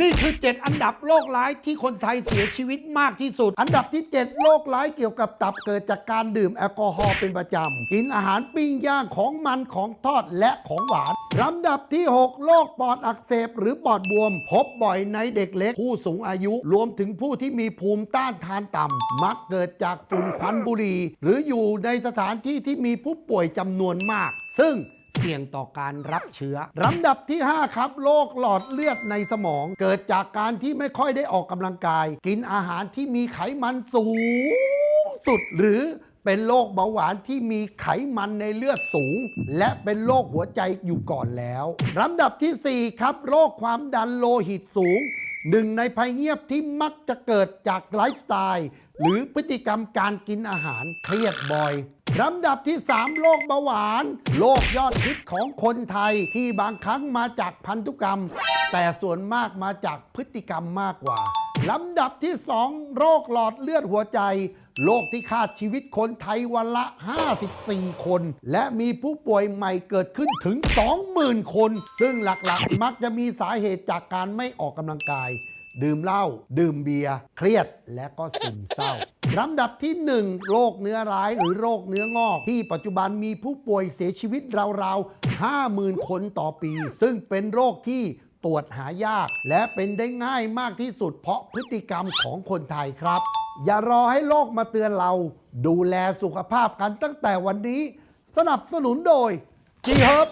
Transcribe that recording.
นี่คือ 7 อันดับโรคร้ายที่คนไทยเสียชีวิตมากที่สุด อันดับที่ 7 โรคร้ายเกี่ยวกับตับเกิดจากการดื่มแอลกอฮอล์เป็นประจำ กินอาหารปิ้งย่างของมันของทอดและของหวาน ลำดับที่ 6 โรคปอดอักเสบหรือปอดบวม พบบ่อยในเด็กเล็ก ผู้สูงอายุ รวมถึงผู้ที่มีภูมิต้านทานต่ำ มักเกิดจากฝุ่นควันบุหรี่หรืออยู่ในสถานที่ที่มีผู้ป่วยจำนวนมาก ซึ่ง เสี่ยงต่อการรับเชื้อลำดับที่ 5 ครับโรคหลอดเลือดในสมอง เกิดจากการที่ไม่ค่อยได้ออกกำลังกาย กินอาหารที่มีไขมันสูงสุดหรือเป็นโรคเบาหวานที่มีไขมันในเลือดสูง และเป็นโรคหัวใจอยู่ก่อนแล้วลำดับทีสี่4 ครับโรคความดันโลหิตสูง หนึ่งในภัยเงียบที่มักจะเกิดจากไลฟ์สไตล์ หรือพฤติกรรมการกินอาหารเครียดบ่อยลำดับที่ 3 โรคเบาหวาน โรคยอดฮิตของคนไทยที่บางครั้งมาจากพันธุกรรม แต่ส่วนมากมาจากพฤติกรรมมากกว่าลำดับที่ 2 โรคหลอดเลือดหัวใจ โรคที่ฆ่าชีวิตคนไทยวันละ 54 คน และมีผู้ป่วยใหม่เกิดขึ้นถึง 20,000 คน ซึ่งหลักๆ มักจะมีสาเหตุจากการไม่ออกกำลังกาย ดื่มเหล้าดื่มเบียร์เครียดและก็ซึมเศร้าลำดับที่ 1 โรคเนื้อร้ายหรือโรคเนื้องอก ที่ปัจจุบันมีผู้ป่วยเสียชีวิตราวๆ 50,000 คนต่อปี ซึ่งเป็นโรคที่ ตรวจหายาก และเป็นได้ง่ายมากที่สุดเพราะพฤติกรรมของคนไทยครับ อย่ารอให้โลกมาเตือนเรา ดูแลสุขภาพกันตั้งแต่วันนี้ สนับสนุนโดย G Herb